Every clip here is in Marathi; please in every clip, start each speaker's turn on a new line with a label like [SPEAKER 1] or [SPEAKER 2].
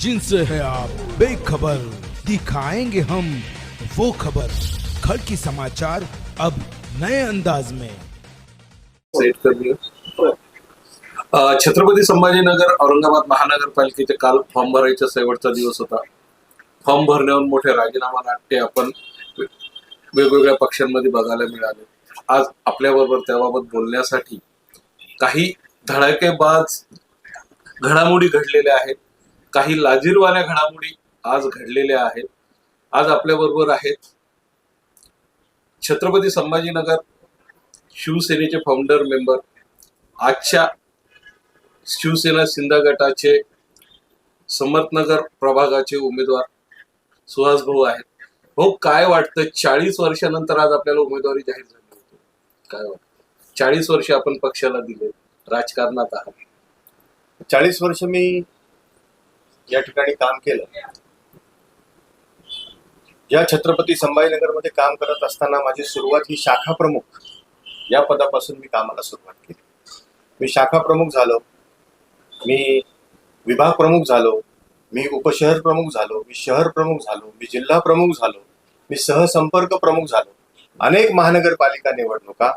[SPEAKER 1] जिनसे है आप बेखबर दिखाएंगे हम वो खबर। खड़की समाचार अब नए अंदाज में।
[SPEAKER 2] छत्रपती संभाजीनगर औरंगाबाद महानगरपालिकेचे काल फॉर्म भरायचा शेवटचा दिवस होता. फॉर्म भरण्यावर मोठे राजीनामा नाट्य आपण वेगवेगळ्या पक्षांमध्ये बघायला मिळाले. आज आपल्याबरोबर त्याबाबत बोलण्यासाठी काही धडाकेबाज घडामोडी घडलेल्या आहेत. काही लाजीरवाल्या घडामोडी आज घडलेल्या आहेत. आज आपल्या बरोबर आहेत छत्रपती संभाजीनगर शिवसेनेचे फाउंडर मेंबर आजच्या शिवसेना सिंधा गटाचे समर्थनगर प्रभागाचे उमेदवार सुहास भाऊ आहेत. भाऊ काय वाटतं? चाळीस वर्षानंतर आज आपल्याला उमेदवारी जाहीर झाली होती. काय वाटतं? चाळीस वर्ष आपण पक्षाला दिले राजकारणात आहात.
[SPEAKER 3] चाळीस वर्ष मी या ठिकाणी काम केलं. या छत्रपती संभाजीनगरमध्ये काम करत असताना माझी सुरुवात ही शाखा प्रमुख या पदापासून मी कामाला सुरुवात केली. मी शाखा प्रमुख झालो. मी विभाग प्रमुख झालो. मी उपशहर प्रमुख झालो. मी शहर प्रमुख झालो. मी जिल्हा प्रमुख झालो. मी सहसंपर्क प्रमुख झालो. अनेक महानगरपालिका निवडणुका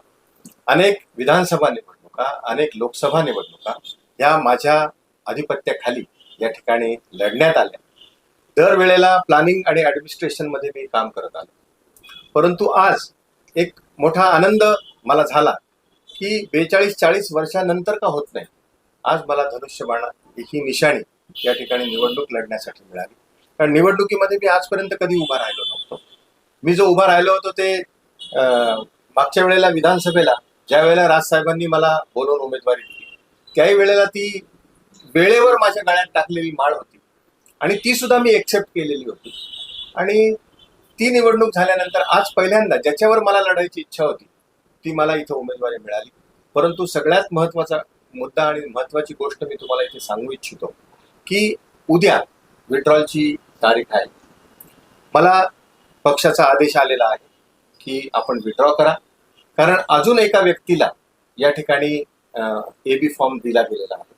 [SPEAKER 3] अनेक विधानसभा निवडणुका अनेक लोकसभा निवडणुका या माझ्या आधिपत्याखाली या ठिकाणी लढण्यात आल्या. दरवेळेला प्लॅनिंग आणि ॲडमिनिस्ट्रेशनमध्ये मी काम करत आलो. परंतु आज एक मोठा आनंद मला झाला की बेचाळीस चाळीस वर्षानंतर का होत नाही आज मला धनुष्यबाणा ही निशाणी या ठिकाणी निवडणूक लढण्यासाठी मिळाली. कारण निवडणुकीमध्ये मी आजपर्यंत कधी उभा राहिलो नव्हतो. मी जो उभा राहिलो होतो ते मागच्या वेळेला विधानसभेला ज्या वेळेला राजसाहेबांनी मला बोलवून उमेदवारी दिली त्याही वेळेला ती वेळेवर माझ्या गळ्यात टाकलेली माळ होती. आणि ती सुद्धा मी एक्सेप्ट केलेली होती. आणि ती निवडणूक झाल्यानंतर आज पहिल्यांदा ज्याच्यावर मला लढायची इच्छा होती ती मला इथं उमेदवारी मिळाली. परंतु सगळ्यात महत्त्वाचा मुद्दा आणि महत्वाची गोष्ट मी तुम्हाला इथे सांगू इच्छितो की उद्या विड्रॉलची तारीख आहे. मला पक्षाचा आदेश आलेला आहे की आपण विड्रॉ करा. कारण अजून एका व्यक्तीला या ठिकाणी ए बी फॉर्म दिला गेलेला आहे.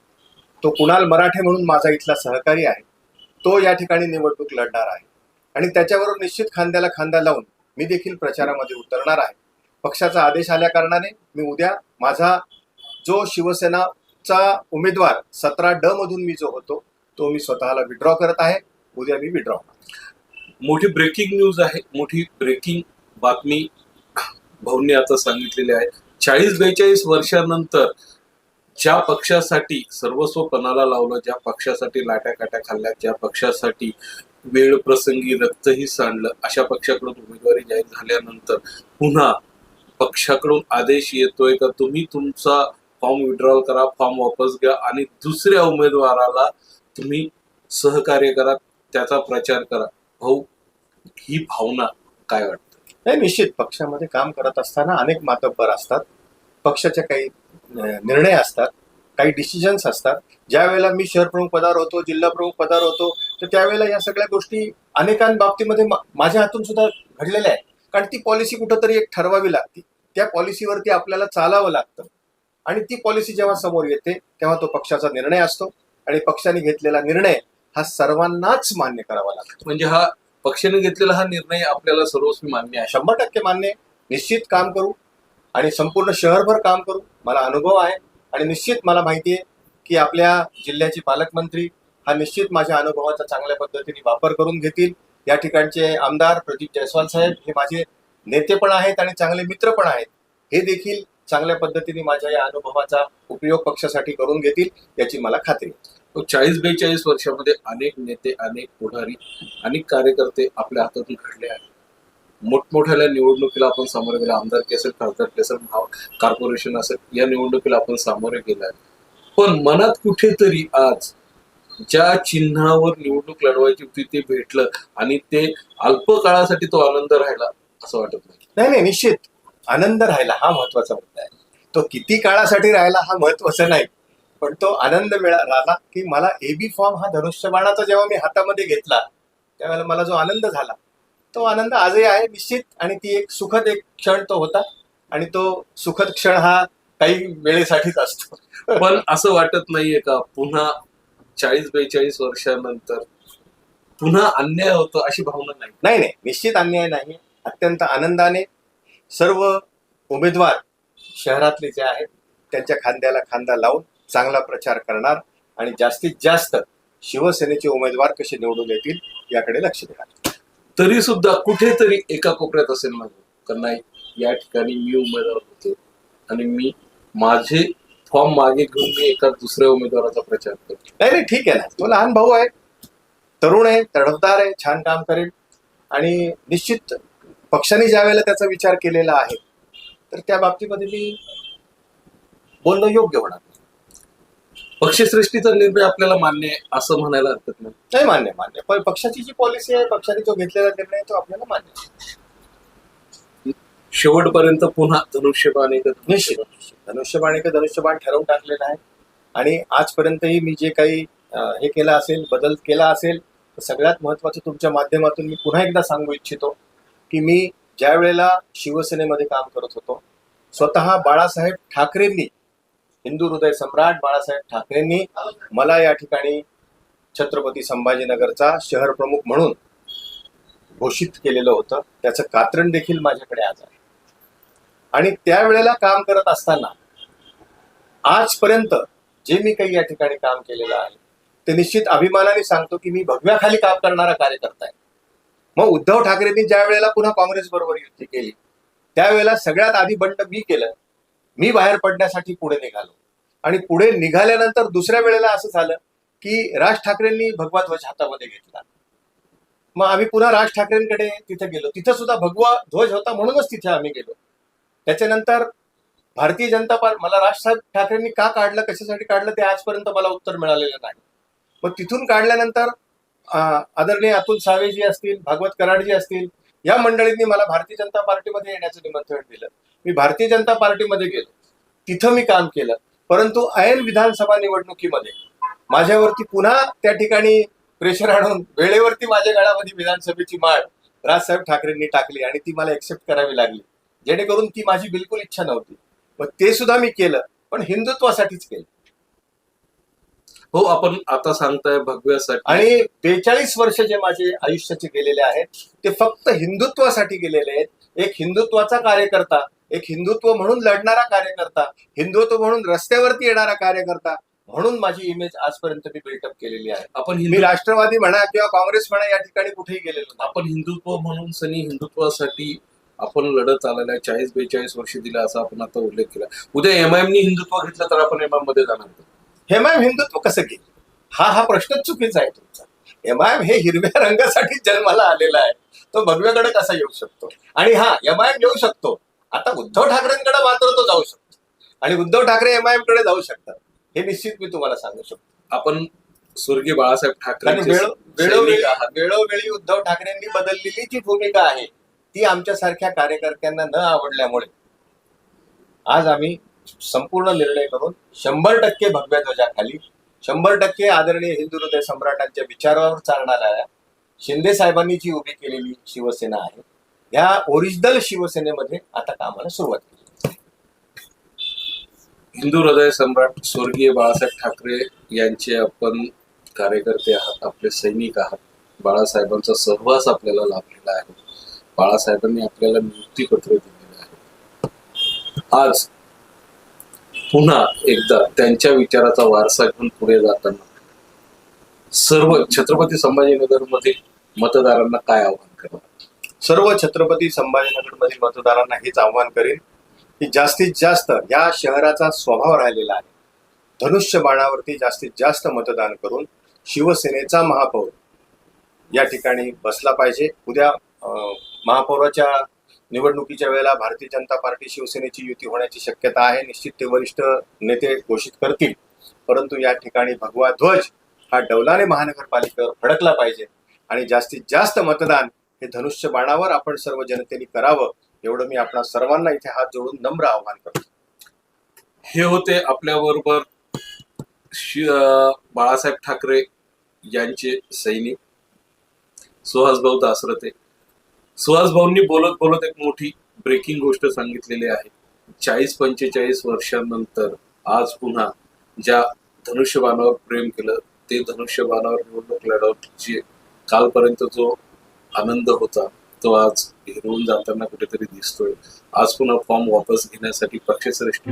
[SPEAKER 3] तो कुणाल मराठे म्हणून माझा इथला सहकारी आहे. तो या ठिकाणी निवडणूक लढणार आहे. आणि त्याच्याबरोबर निश्चित खांद्याला खांदा लावून मी देखील प्रचारामध्ये उतरणार आहे. पक्षाचा आदेश आल्या कारणाने मी उद्या माझा जो शिवसेनाचा उमेदवार सतरा ड मधून मी जो होतो तो मी स्वतःला विड्रॉ करत आहे. उद्या मी विड्रॉ
[SPEAKER 2] मोठी ब्रेकिंग न्यूज आहे. मोठी ब्रेकिंग बातमी भाऊंनी आता सांगितलेली आहे. चाळीस बेचाळीस वर्षानंतर ज्या पक्षासाठी सर्वस्व पणाला लावलं ज्या पक्षासाठी लाट्या काट्या खाल्ल्या ज्या पक्षासाठी वेळ प्रसंगी रक्तही सांडलं अशा पक्षाकडून उमेदवारी जाहीर झाल्यानंतर पुन्हा पक्षाकडून आदेश येतोय का? तुम्ही तुमचा फॉर्म विड्रॉल करा फॉर्म वापस घ्या आणि दुसऱ्या उमेदवाराला तुम्ही सहकार्य करा त्याचा प्रचार करा. भाऊ ही भावना काय वाटतं?
[SPEAKER 3] नाही निश्चित. पक्षामध्ये काम करत असताना अनेक मातब्बर असतात. पक्षाच्या काही निर्णय असतात काही डिसिजन्स असतात. ज्या वेळेला मी शहर प्रमुख पदावर होतो जिल्हा प्रमुख पदावर होतो तर त्यावेळेला या सगळ्या गोष्टी अनेकांबाबतीमध्ये माझ्या हातून सुद्धा घडलेल्या आहेत. कारण ती पॉलिसी कुठंतरी एक ठरवावी लागते. त्या पॉलिसीवरती आपल्याला चालावं लागतं. आणि ती पॉलिसी जेव्हा समोर येते तेव्हा तो पक्षाचा निर्णय असतो. आणि पक्षाने घेतलेला निर्णय हा सर्वांनाच मान्य करावा लागतो.
[SPEAKER 2] म्हणजे हा पक्षाने घेतलेला हा निर्णय आपल्याला सर्वस्वी मान्य आहे.
[SPEAKER 3] शंभर टक्के मान्य आहे. निश्चित काम करू आणि संपूर्ण शहरभर काम करू. मला अनुभव आहे आणि निश्चित मला माहिती आहे की आपल्या जिल्ह्याचे पालकमंत्री हा निश्चित माझ्या अनुभवाचा चांगल्या पद्धतीने वापर करून घेतील. या ठिकाणचे आमदार प्रदीप जयस्वाल साहेब हे माझे नेते पण आहेत आणि चांगले मित्र पण आहेत. हे देखील चांगल्या पद्धतीने माझ्या या अनुभवाचा उपयोग पक्षासाठी करून घेतील याची मला खात्री
[SPEAKER 2] चाळीस बेचाळीस वर्षामध्ये अनेक नेते अनेक पुढारी अनेक कार्यकर्ते आपल्या हातातून घडले आहेत. मोठमोठ्याल्या निवडणुकीला आपण सामोरे गेलो. आमदार असेल खासदारकी असेल भाव कॉर्पोरेशन असेल या निवडणुकीला आपण सामोरे गेलाय पण मनात कुठेतरी आज ज्या चिन्हावर निवडणूक लढवायची होती ते भेटलं आणि ते अल्प काळासाठी तो आनंद राहिला असं वाटत नाही.
[SPEAKER 3] नाही नाही निश्चित. आनंद राहिला हा महत्त्वाचा मुद्दा आहे. तो किती काळासाठी राहिला हा महत्त्वाचा नाही. पण तो आनंद मिळा राहिला की मला एबी फॉर्म हा धनुष्यबाणाचा जेव्हा मी हातामध्ये घेतला त्यावेळेला मला जो आनंद झाला तो आनंद आजही आहे निश्चित. आणि ती एक सुखद एक क्षण तो होता. आणि तो सुखद क्षण हा काही वेळेसाठीच असतो.
[SPEAKER 2] पण असं वाटत नाहीये का पुन्हा चाळीस बेचाळीस वर्षानंतर पुन्हा अन्याय होतो अशी भावना नाही?
[SPEAKER 3] नाही नाही. निश्चित अन्याय नाही. अत्यंत आनंदाने सर्व उमेदवार शहरातले जे आहेत त्यांच्या खांद्याला खांदा लावून चांगला प्रचार करणार. आणि जास्तीत जास्त शिवसेनेचे उमेदवार कसे निवडून येतील याकडे लक्ष देणार.
[SPEAKER 2] तरी सुद्धा कुठेतरी एका कोपऱ्यात असेल माझं का नाही या ठिकाणी मी उमेदवार होतो. आणि मी माझे फॉर्म मागे घेऊन मी एका दुसऱ्या उमेदवाराचा प्रचार करतो.
[SPEAKER 3] नाही नाही ठीक आहे ना. तो लहान भाऊ आहे तरुण आहे तडफदार आहे छान काम करेल. आणि निश्चित पक्षाने ज्या वेळेला त्याचा विचार केलेला आहे तर त्या बाबतीमध्ये मी बोलणं योग्य होणार.
[SPEAKER 2] पक्षश्रेष्ठीचा निर्णय आपल्याला मान्य आहे असं म्हणायला हरकत नाही.
[SPEAKER 3] नाही मान्य मान्य पण पक्षाची जी पॉलिसी आहे पक्षाने जो घेतलेला निर्णय तो आपल्याला मान्य आहे.
[SPEAKER 2] शेवटपर्यंत पुन्हा धनुष्यबाण एकच
[SPEAKER 3] निश्चित धनुष्यबाण एक धनुष्यबाण ठरवून टाकलेलं आहे. आणि आजपर्यंतही मी जे काही अं, हे केलं असेल बदल केला असेल तर सगळ्यात महत्वाचं तुमच्या माध्यमातून मी पुन्हा एकदा सांगू इच्छितो की मी ज्या वेळेला शिवसेनेमध्ये काम करत होतो स्वतः बाळासाहेब ठाकरेंनी हिंदू हृदय सम्राट बाळासाहेब ठाकरेंनी मला या ठिकाणी छत्रपती संभाजीनगरचा शहर प्रमुख म्हणून घोषित केलेलं होतं. त्याचं कात्रण देखील माझ्याकडे आज आहे. आणि त्यावेळेला काम करत असताना आजपर्यंत जे मी काही या ठिकाणी काम केलेलं आहे ते निश्चित अभिमानाने सांगतो की मी भगव्याखाली काम करणारा कार्यकर्ता आहे. मग उद्धव ठाकरेंनी ज्या वेळेला पुन्हा काँग्रेस बरोबर युती केली त्यावेळेला सगळ्यात आधी बंड मी केलं. मी बाहेर पडण्यासाठी पुढे निघालो. आणि पुढे निघाल्यानंतर दुसऱ्या वेळेला असं झालं की राज ठाकरेंनी भगवा ध्वज हातामध्ये घेतला. मग आम्ही पुन्हा राज ठाकरेंकडे तिथे गेलो. तिथं सुद्धा भगवा ध्वज होता म्हणूनच तिथे आम्ही गेलो. त्याच्यानंतर भारतीय जनता पार्टी मला राजसाहेब ठाकरेंनी का काढलं कशासाठी काढलं ते आजपर्यंत मला उत्तर मिळालेलं नाही. मग तिथून काढल्यानंतर आदरणीय अतुल सावेजी असतील भागवत कराडजी असतील या मंडळींनी मला भारतीय जनता पार्टीमध्ये येण्याचं निमंत्रण दिलं. मी भारतीय जनता पार्टीमध्ये गेलो. तिथं मी काम केलं. परंतु ऐन विधानसभा निवडणुकीमध्ये माझ्यावरती पुन्हा त्या ठिकाणी प्रेशर आणून वेळेवरती माझ्या गळामध्ये विधानसभेची माळ राजसाहेब ठाकरेंनी टाकली आणि ती मला एक्सेप्ट करावी लागली. जेणेकरून ती माझी बिलकुल इच्छा नव्हती. मग ते सुद्धा मी केलं. पण हिंदुत्वासाठीच केलं.
[SPEAKER 2] हो आपण आता सांगताय भगव्यासाठी.
[SPEAKER 3] आणि बेचाळीस वर्ष जे माझे आयुष्याचे गेलेले आहेत ते फक्त हिंदुत्वासाठी गेलेले आहेत. एक हिंदुत्वाचा कार्यकर्ता एक हिंदुत्व म्हणून लढणारा कार्यकर्ता हिंदुत्व म्हणून रस्त्यावरती येणारा कार्यकर्ता म्हणून माझी इमेज आजपर्यंत मी बिल्टअप केलेली आहे.
[SPEAKER 2] आपण
[SPEAKER 3] मी राष्ट्रवादी म्हणा किंवा काँग्रेस म्हणा या ठिकाणी कुठेही गेलेलो
[SPEAKER 2] आपण हिंदुत्व म्हणून सनी हिंदुत्वासाठी आपण लढत आलेला आहे. चाळीस बेचाळीस वर्ष दिला असा आपण आता उल्लेख केला. उद्या एमआयएमनी हिंदुत्व घेतलं तर आपण एमआयएममध्ये जाणार?
[SPEAKER 3] हेमायम हिंदुत्व कसं घेईल? हा हा प्रश्नच चुकीचा आहे तुमचा. एमआयएम हे हिरव्या रंगासाठी जन्माला आलेला आहे. तो भगव्याकडे कसा येऊ शकतो? आणि हा एमआयएम येऊ शकतो. आता उद्धव ठाकरेंकडे मात्र तो जाऊ शकतो. आणि उद्धव ठाकरे एमआयएमकडे जाऊ शकतात. हे निश्चित मी तुम्हाला सांगू शकतो.
[SPEAKER 2] आपण स्वर्गीय बाळासाहेब ठाकरे
[SPEAKER 3] वेळो- वेळोवेळी वेळोवेळी उद्धव ठाकरेंनी बदललेली जी भूमिका आहे ती आमच्यासारख्या कार्यकर्त्यांना न आवडल्यामुळे आज आम्ही संपूर्ण निर्णय करून शंभर टक्के भगव्या ध्वजाखाली शंभर टक्के आदरणीय हिंदू हृदय सम्राटांच्या विचारावर चालणाऱ्या शिंदे साहेबांनी जी उभी केलेली शिवसेना आहे ह्या ओरिजिनल शिवसेनेमध्ये आता कामाला सुरुवात केली.
[SPEAKER 2] हिंदू हृदय सम्राट स्वर्गीय बाळासाहेब ठाकरे यांचे आपण कार्यकर्ते आहात आपले सैनिक आहात. बाळासाहेबांचा सहवास आपल्याला लाभलेला आहे. बाळासाहेबांनी आपल्याला नियुक्तीपत्र दिलेलं आहे. आज पुन्हा एकदा त्यांच्या विचाराचा वारसा घेऊन पुढे जाताना सर्व छत्रपती संभाजीनगरमध्ये मतदारांना काय आव्हान करणार
[SPEAKER 3] सर्व छत्रपती संभाजीनगरमधील मतदारांना हेच आव्हान करेन की जास्तीत जास्त या शहराचा स्वभाव राहिलेला आहे. धनुष्य बाणावरती जास्तीत जास्त मतदान करून शिवसेनेचा महापौर या ठिकाणी बसला पाहिजे. उद्या अं, महापौराच्या निवडणुकीच्या वेळेला भारतीय जनता पार्टी शिवसेनेची युती होण्याची शक्यता आहे. निश्चित ते वरिष्ठ नेते घोषित करतील. परंतु या ठिकाणी भगवा ध्वज हा डौलाने महानगरपालिकेवर फडकला पाहिजे आणि जास्तीत जास्त मतदान हे धनुष्य बाणावर आपण सर्व जनतेने करावं एवढं मी आपणा सर्वांना इथे हात जोडून नम्र आव्हान करतो.
[SPEAKER 2] हे होते आपल्या बरोबर बाळासाहेब ठाकरे यांचे सैनिक सुहासभाऊ दासरथे. सुहासभाऊंनी बोलत बोलत एक मोठी ब्रेकिंग गोष्ट सांगितलेली आहे. चाळीस पंचेचाळीस वर्षांनंतर आज पुन्हा ज्या धनुष्यबाणावर प्रेम केलं ते धनुष्यबाणावर निवडणूक लढवण्याची कालपर्यंत जो आनंद होता तो आज हिरवून जाताना कुठेतरी दिसतोय. आज पुन्हा फॉर्म वापस घेण्यासाठी पक्षश्रेष्ठी